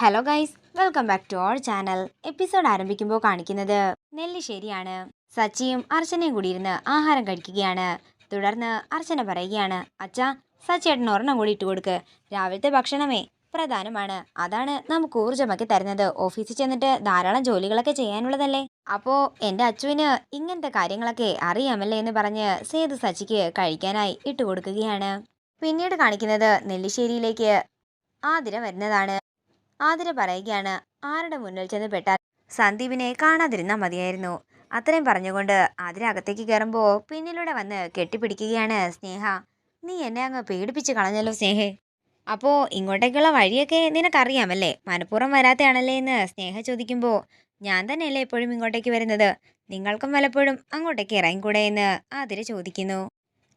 Hello guys welcome back to our channel episode ആരംഭിക്കുമ്പോൾ കാണിക്കുന്നത് നെല്ലിശ്ശേരിയാണ്. സച്ചിയും അർച്ചനയും കൂടി ഇരുന്ന് ആഹാരം കഴിക്കുകയാണ്. തുടർന്ന് അർച്ചന പറയുകയാണ് അച്ഛാ സച്ചിയേട്ടൻ ഒരെണ്ണം കൂടി ഇട്ട് കൊടുക്ക്. രാവിലത്തെ ഭക്ഷണമേ പ്രധാനമാണ്. അതാണ് നമുക്ക് ഊർജമൊക്കെ തരുന്നത്. ഓഫീസിൽ ചെന്നിട്ട് ധാരാളം ജോലികളൊക്കെ ചെയ്യാനുള്ളതല്ലേ? അപ്പോൾ എന്റെ അച്ചുവിന് ഇങ്ങനത്തെ കാര്യങ്ങളൊക്കെ അറിയാമല്ലേ എന്ന് പറഞ്ഞ് സേതു സച്ചിക്ക് കഴിക്കാനായി ഇട്ട് കൊടുക്കുകയാണ്. പിന്നീട് കാണിക്കുന്നത് നെല്ലിശ്ശേരിയിലേക്ക് ആതിര വരുന്നതാണ്. ആതിര പറയുകയാണ് ആരുടെ മുന്നിൽ ചെന്ന് പെട്ടാൽ സന്ദീപിനെ കാണാതിരുന്നാൽ മതിയായിരുന്നു. അത്രയും പറഞ്ഞുകൊണ്ട് ആതിര അകത്തേക്ക് കയറുമ്പോൾ പിന്നിലൂടെ വന്ന് കെട്ടിപ്പിടിക്കുകയാണ് സ്നേഹ. നീ എന്നെ അങ്ങ് പേടിപ്പിച്ച് കളഞ്ഞല്ലോ സ്നേഹേ. അപ്പോൾ ഇങ്ങോട്ടേക്കുള്ള വഴിയൊക്കെ നിനക്കറിയാമല്ലേ? മനഃപൂർവം വരാത്തയാണല്ലേ എന്ന് സ്നേഹ ചോദിക്കുമ്പോൾ ഞാൻ തന്നെയല്ലേ എപ്പോഴും ഇങ്ങോട്ടേക്ക് വരുന്നത്? നിങ്ങൾക്കും പലപ്പോഴും അങ്ങോട്ടേക്ക് ഇറങ്ങിക്കൂടെ? എന്ന് ആതിര ചോദിക്കുന്നു.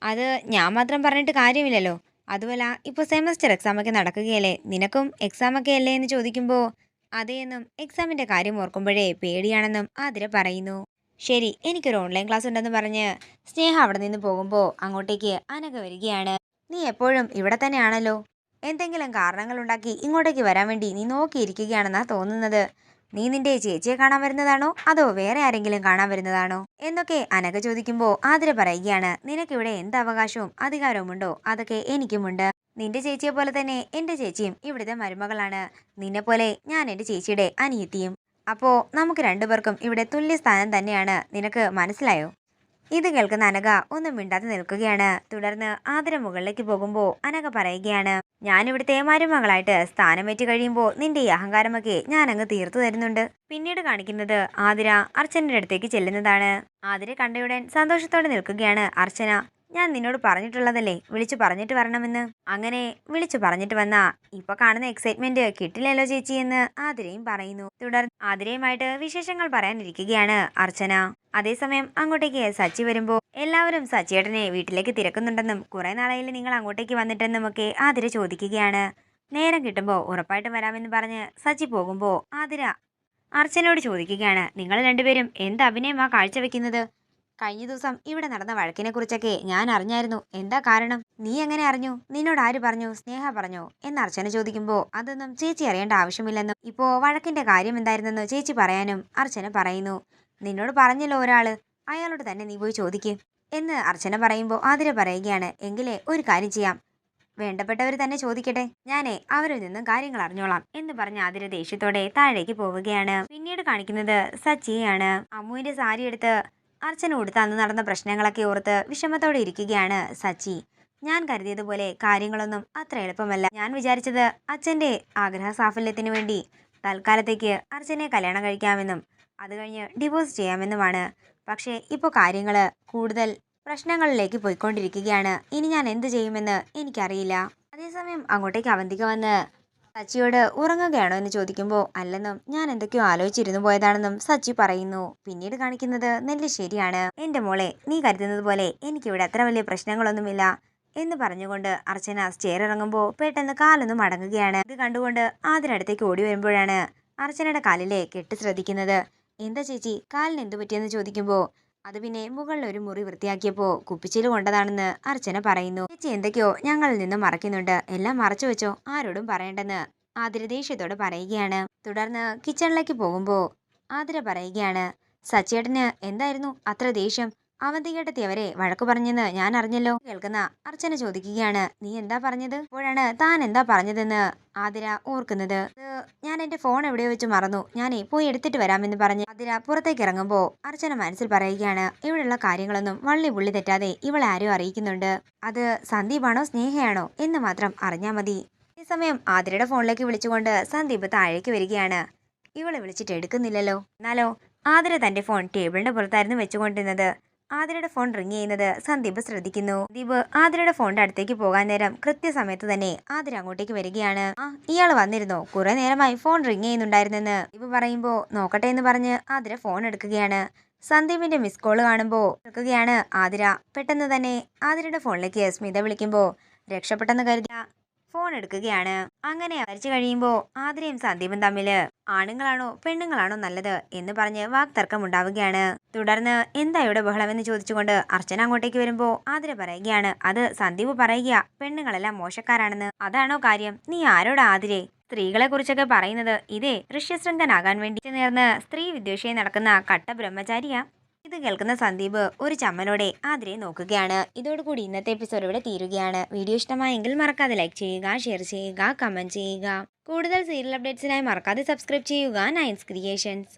അത് ഞാൻ മാത്രം പറഞ്ഞിട്ട് കാര്യമില്ലല്ലോ. അതുമല്ല ഇപ്പോൾ സെമസ്റ്റർ എക്സാമൊക്കെ നടക്കുകയല്ലേ? നിനക്കും എക്സാമൊക്കെ അല്ലേ എന്ന് ചോദിക്കുമ്പോൾ അതേയെന്നും എക്സാമിന്റെ കാര്യം ഓർക്കുമ്പോഴേ പേടിയാണെന്നും ആതിര പറയുന്നു. ശരി എനിക്കൊരു ഓൺലൈൻ ക്ലാസ് ഉണ്ടെന്ന് പറഞ്ഞ് സ്നേഹ അവിടെ നിന്ന് പോകുമ്പോൾ അങ്ങോട്ടേക്ക് അനക വരികയാണ്. നീ എപ്പോഴും ഇവിടെ തന്നെയാണല്ലോ. എന്തെങ്കിലും കാരണങ്ങൾ ഉണ്ടാക്കി ഇങ്ങോട്ടേക്ക് വരാൻ വേണ്ടി നീ നോക്കിയിരിക്കുകയാണെന്നാണ് തോന്നുന്നത്. നീ നിന്റെ ചേച്ചിയെ കാണാൻ വരുന്നതാണോ? അതോ വേറെ ആരെങ്കിലും കാണാൻ വരുന്നതാണോ? എന്നൊക്കെ അനക ചോദിക്കുമ്പോൾ ആതിര പറയുകയാണ്. നിനക്കിവിടെ എന്ത് അവകാശവും അധികാരവും ഉണ്ടോ അതൊക്കെ എനിക്കുമുണ്ട്. നിന്റെ ചേച്ചിയെ പോലെ തന്നെ എന്റെ ചേച്ചിയും ഇവിടുത്തെ മരുമകളാണ്. നിന്നെ പോലെ ഞാൻ എന്റെ ചേച്ചിയുടെ അനിയത്തിയും. അപ്പോൾ നമുക്ക് രണ്ടുപേർക്കും ഇവിടെ തുല്യ സ്ഥാനം തന്നെയാണ്. നിനക്ക് മനസ്സിലായോ? ഇത് കേൾക്കുന്ന അനഘ ഒന്നും മിണ്ടാതെ നിൽക്കുകയാണ്. തുടർന്ന് ആതിര മുകളിലേക്ക് പോകുമ്പോൾ അനക പറയുകയാണ് ഇവിടുത്തെ മരുമകളായിട്ട് സ്ഥാനമേറ്റ് കഴിയുമ്പോൾ നിന്റെ ഈ അഹങ്കാരമൊക്കെ ഞാൻ അങ്ങ് തീർത്തു തരുന്നുണ്ട്. പിന്നീട് കാണിക്കുന്നത് ആതിര അർച്ചനയുടെ അടുത്തേക്ക് ചെല്ലുന്നതാണ്. ആതിര കണ്ടയുടൻ സന്തോഷത്തോടെ നിൽക്കുകയാണ് അർച്ചന. ഞാൻ നിന്നോട് പറഞ്ഞിട്ടുള്ളതല്ലേ? വിളിച്ചു പറഞ്ഞിട്ട് വരണമെന്ന്. അങ്ങനെ വിളിച്ചു പറഞ്ഞിട്ട് വന്ന ഇപ്പൊ കാണുന്ന എക്സൈറ്റ്മെന്റ് കിട്ടില്ലല്ലോ ചേച്ചി എന്ന് ആതിരയും പറയുന്നു. തുടർന്ന് ആതിരയുമായിട്ട് വിശേഷങ്ങൾ പറയാനിരിക്കുകയാണ് അർച്ചന. അതേസമയം അങ്ങോട്ടേക്ക് സച്ചി വരുമ്പോൾ എല്ലാവരും സച്ചിയേട്ടനെ വീട്ടിലേക്ക് തിരക്കുന്നുണ്ടെന്നും കുറെ നാളായി നിങ്ങൾ അങ്ങോട്ടേക്ക് വന്നിട്ടെന്നും ഒക്കെ ആതിര ചോദിക്കുകയാണ്. നേരം കിട്ടുമ്പോൾ ഉറപ്പായിട്ടും വരാമെന്ന് പറഞ്ഞ് സച്ചി പോകുമ്പോൾ ആതിര അർച്ചനയോട് ചോദിക്കുകയാണ് നിങ്ങൾ രണ്ടുപേരും എന്ത് അഭിനയമാ കാഴ്ചവെക്കുന്നത്? കഴിഞ്ഞ ദിവസം ഇവിടെ നടന്ന വഴക്കിനെ കുറിച്ചൊക്കെ ഞാൻ അറിഞ്ഞായിരുന്നു. എന്താ കാരണം? നീ എങ്ങനെ അറിഞ്ഞു? നിന്നോട് ആര് പറഞ്ഞു? സ്നേഹ പറഞ്ഞു? എന്ന് അർച്ചന ചോദിക്കുമ്പോൾ അതൊന്നും ചേച്ചി അറിയേണ്ട ആവശ്യമില്ലെന്നും ഇപ്പോ വഴക്കിന്റെ കാര്യം എന്തായിരുന്നെന്ന് ചേച്ചി പറയാനും അർച്ചന പറയുന്നു. നിന്നോട് പറഞ്ഞല്ലോ ഒരാൾ. അയാളോട് തന്നെ നീ പോയി ചോദിക്ക് എന്ന് അർച്ചന പറയുമ്പോൾ ആതിര പറയുകയാണ്. എങ്കിലേ ഒരു കാര്യം ചെയ്യാം. വേണ്ടപ്പെട്ടവർ തന്നെ ചോദിക്കട്ടെ. ഞാനേ അവരിൽ നിന്നും കാര്യങ്ങൾ അറിഞ്ഞോളാം എന്ന് പറഞ്ഞ ആതിര ദേഷ്യത്തോടെ താഴേക്ക് പോവുകയാണ്. പിന്നീട് കാണിക്കുന്നത് സച്ചിയാണ് അമ്മുവിന്റെ സാരി എടുത്ത് അർച്ചന കൊടുത്ത് അന്ന് നടന്ന പ്രശ്നങ്ങളൊക്കെ ഓർത്ത് വിഷമത്തോടെ ഇരിക്കുകയാണ് സച്ചി. ഞാൻ കരുതിയതുപോലെ കാര്യങ്ങളൊന്നും അത്ര എളുപ്പമല്ല. ഞാൻ വിചാരിച്ചത് അച്ഛന്റെ ആഗ്രഹ സാഫല്യത്തിന് വേണ്ടി തൽക്കാലത്തേക്ക് അർച്ചനെ കല്യാണം കഴിക്കാമെന്നും അത് കഴിഞ്ഞ് ഡിവോഴ്സ് ചെയ്യാമെന്നുമാണ്. പക്ഷേ ഇപ്പോൾ കാര്യങ്ങൾ കൂടുതൽ പ്രശ്നങ്ങളിലേക്ക് പോയിക്കൊണ്ടിരിക്കുകയാണ്. ഇനി ഞാൻ എന്ത് ചെയ്യുമെന്ന് എനിക്കറിയില്ല. അതേസമയം അങ്ങോട്ടേക്ക് അവന്തിക വന്ന് സച്ചിയോട് ഉറങ്ങുകയാണോ എന്ന് ചോദിക്കുമ്പോൾ അല്ലെന്നും ഞാൻ എന്തൊക്കെയോ ആലോചിച്ചിരുന്നു പോയതാണെന്നും സച്ചി പറയുന്നു. പിന്നീട് കാണിക്കുന്നത് നെല്ല് ശരിയാണ്. എന്റെ മോളെ നീ കരുതുന്നത് പോലെ എനിക്കിവിടെ അത്ര വലിയ പ്രശ്നങ്ങളൊന്നുമില്ല എന്ന് പറഞ്ഞുകൊണ്ട് അർച്ചന സ്റ്റെയർ ഇറങ്ങുമ്പോൾ പെട്ടെന്ന് കാലൊന്നും മടങ്ങുകയാണ്. ഇത് കണ്ടുകൊണ്ട് ആതിരടുത്തേക്ക് ഓടി വരുമ്പോഴാണ് അർച്ചനയുടെ കാലിലെ കെട്ട് ശ്രദ്ധിക്കുന്നത്. എന്താ ചേച്ചി കാലിന് എന്തു പറ്റിയെന്ന് ചോദിക്കുമ്പോൾ അത് പിന്നെ മുകളിൽ ഒരു മുറി വൃത്തിയാക്കിയപ്പോൾ കുപ്പിച്ചിൽ കൊണ്ടതാണെന്ന് അർച്ചന പറയുന്നു. ചേച്ചി എന്തൊക്കെയോ ഞങ്ങളിൽ നിന്നും മറക്കുന്നുണ്ട് എല്ലാം മറച്ചു വെച്ചോ? ആരോടും പറയണ്ടെന്ന് ആതിര ദേഷ്യത്തോട് പറയുകയാണ്. തുടർന്ന് കിച്ചണിലേക്ക് പോകുമ്പോൾ ആതിര പറയുകയാണ് സച്ചേട്ടന് എന്തായിരുന്നു അത്ര ദേഷ്യം? അവന്തികേട്ടത്തിയവരെ വഴക്കു പറഞ്ഞെന്ന് ഞാൻ അറിഞ്ഞല്ലോ. കേൾക്കുന്ന അർച്ചന ചോദിക്കുകയാണ്. നീ എന്താ പറഞ്ഞത്? അപ്പോഴാണ് താൻ എന്താ പറഞ്ഞതെന്ന് ആതിര ഓർക്കുന്നത്. ഞാൻ എന്റെ ഫോൺ എവിടെയോ വെച്ച് മറന്നു. ഞാനേ പോയി എടുത്തിട്ട് വരാമെന്ന് പറഞ്ഞ് ആതിര പുറത്തേക്ക് ഇറങ്ങുമ്പോൾ അർച്ചന മനസ്സിൽ പറയുകയാണ് ഇവിടെയുള്ള കാര്യങ്ങളൊന്നും വള്ളി പുള്ളി തെറ്റാതെ ഇവളെ ആരും അറിയിക്കുന്നുണ്ട്. അത് സന്ദീപാണോ സ്നേഹയാണോ എന്ന് മാത്രം അറിഞ്ഞാൽ മതി. ഈ സമയം ആതിരയുടെ ഫോണിലേക്ക് വിളിച്ചുകൊണ്ട് സന്ദീപ് താഴേക്ക് വരികയാണ്. ഇവളെ വിളിച്ചിട്ട് എടുക്കുന്നില്ലല്ലോ. എന്നാലോ? ആതിര തന്റെ ഫോൺ ടേബിളിന്റെ പുറത്തായിരുന്നു വെച്ചുകൊണ്ടിരുന്നത്. ആതിരയുടെ ഫോൺ റിങ് ചെയ്യുന്നത് സന്ദീപ് ശ്രദ്ധിക്കുന്നു. ദീപ് ആതിരയുടെ ഫോണിന്റെ അടുത്തേക്ക് പോകാൻ നേരം കൃത്യസമയത്ത് തന്നെ ആതിര അങ്ങോട്ടേക്ക് വരികയാണ്. ആ ഇയാൾ വന്നിരുന്നോ. കുറെ നേരമായി ഫോൺ റിങ് ചെയ്യുന്നുണ്ടായിരുന്നെന്ന്. ദീപ് പറയുമ്പോ നോക്കട്ടെ എന്ന് പറഞ്ഞ് ആതിര ഫോൺ എടുക്കുകയാണ്. സന്ദീപിന്റെ മിസ് കോൾ കാണുമ്പോൾ എടുക്കുകയാണ് ആതിര. പെട്ടെന്ന് തന്നെ ആതിരയുടെ ഫോണിലേക്ക് സ്മിത വിളിക്കുമ്പോൾ രക്ഷപ്പെട്ടെന്ന് കരുതിയ ഫോൺ എടുക്കുകയാണ്. അങ്ങനെ വരച്ചു കഴിയുമ്പോൾ ആതിരയും സന്ദീപും തമ്മിൽ ആണുങ്ങളാണോ പെണ്ണുങ്ങളാണോ നല്ലത് എന്ന് പറഞ്ഞ് വാക്തർക്കം ഉണ്ടാവുകയാണ് തുടർന്ന് എന്താ ഇവിടെ ബഹളമെന്ന് ചോദിച്ചുകൊണ്ട് അർച്ചന അങ്ങോട്ടേക്ക് വരുമ്പോൾ ആതിര പറയുകയാണ് അത് സന്ദീപ് പറയുക പെണ്ണുങ്ങളെല്ലാം മോശക്കാരാണെന്ന്. അതാണോ കാര്യം? നീ ആരോടാ ആതിരെ? സ്ത്രീകളെ കുറിച്ചൊക്കെ പറയുന്നത് ഇതേ ഋഷ്യശൃംഖനാകാൻ വേണ്ടി. നേർന്ന് സ്ത്രീ വിദ്വേഷയെ നടക്കുന്ന കട്ട ബ്രഹ്മചാരിയാ ഇത് കേൾക്കുന്ന സന്ദീപ് ഒരു ചമ്മലോടെ ആതിരെ നോക്കുകയാണ്. ഇതോടുകൂടി ഇന്നത്തെ എപ്പിസോഡ് ഇവിടെ തീരുകയാണ്. വീഡിയോ ഇഷ്ടമായെങ്കിൽ മറക്കാതെ ലൈക്ക് ചെയ്യുക ഷെയർ ചെയ്യുക കമന്റ് ചെയ്യുക. കൂടുതൽ സീരിയൽ അപ്ഡേറ്റ്സിനായി മറക്കാതെ സബ്സ്ക്രൈബ് ചെയ്യുക. നയൻസ് ക്രിയേഷൻസ്